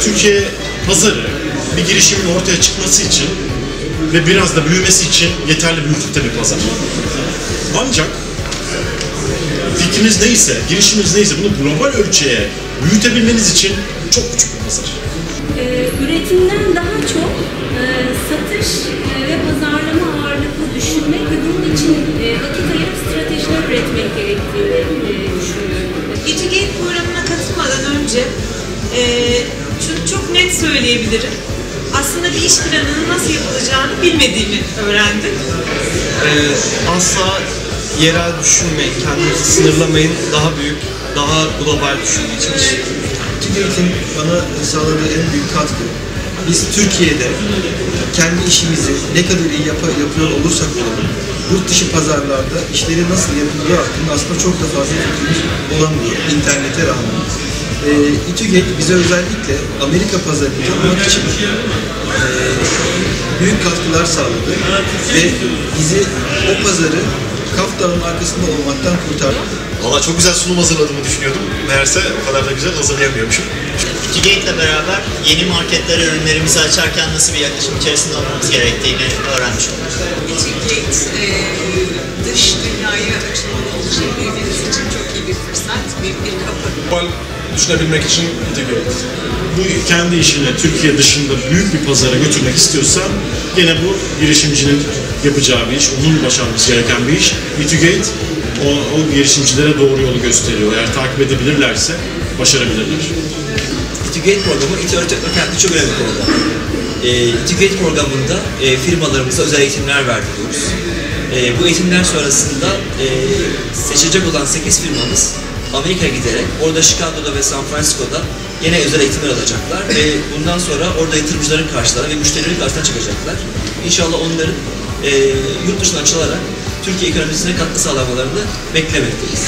Türkiye pazarı bir girişimin ortaya çıkması için ve biraz da büyümesi için yeterli büyüklükte bir pazar. Ancak fikriniz neyse, girişiminiz neyse bunu global ölçeğe büyütebilmeniz için çok küçük bir pazar. Ee, üretimden daha çok e, satış e, ve pazarlama ağırlıklı düşünmek ve bunun için e, vakit ayırıp stratejiler üretmek gerektiğini e, şunu çok net söyleyebilirim. Aslında bir iş planının nasıl yapılacağını bilmediğimi öğrendim. Ee, asla yerel düşünmeyin, kendinizi sınırlamayın, daha büyük, daha global düşünmeye çalışın. TÜGET'in bana sağladığı en büyük katkı, biz Türkiye'de kendi işimizi ne kadar iyi yap yapıyor olursak olalım, yurt dışı pazarlarda işleri nasıl yapıldığı hakkında aslında çok da fazla fikrimiz olamıyor internete rağmen. E, İTÜGET bize özellikle Amerika pazarını tanımak için e, büyük katkılar sağladı ve bizi o pazarı Kaf Dağı'nın arkasında olmaktan kurtardı. Valla çok güzel sunum hazırladığımı düşünüyordum. Meğerse o kadar da güzel hazırlayamıyormuşum. İle beraber yeni marketlere ürünlerimizi açarken nasıl bir yaklaşım içerisinde olmamız gerektiğini öğrenmiş olduk. Etiket e, dış dünyaya açılmalı büyümeniz için çok iyi bir fırsat, büyük bir kapı. Düşünebilmek için Integrate. Bu kendi işini Türkiye dışında büyük bir pazara götürmek istiyorsa gene bu girişimcinin yapacağı bir iş, onun başarması gereken bir iş. Mitigate o, o girişimcilere doğru yolu gösteriyor. Eğer takip edebilirlerse başarabilirler. Etiquette programı İTÜ Öğretim Kent'te çok önemli bir program. E, Etiquette programında e, firmalarımıza özel eğitimler verdiriyoruz. E, bu eğitimler sonrasında e, seçilecek olan 8 firmamız Amerika'ya giderek orada Chicago'da ve San Francisco'da yine özel eğitimler alacaklar ve bundan sonra orada yatırımcıların karşılarına ve müşterilerin karşısına çıkacaklar. İnşallah onların e, yurt dışına açılarak Türkiye ekonomisine katkı sağlamalarını beklemekteyiz.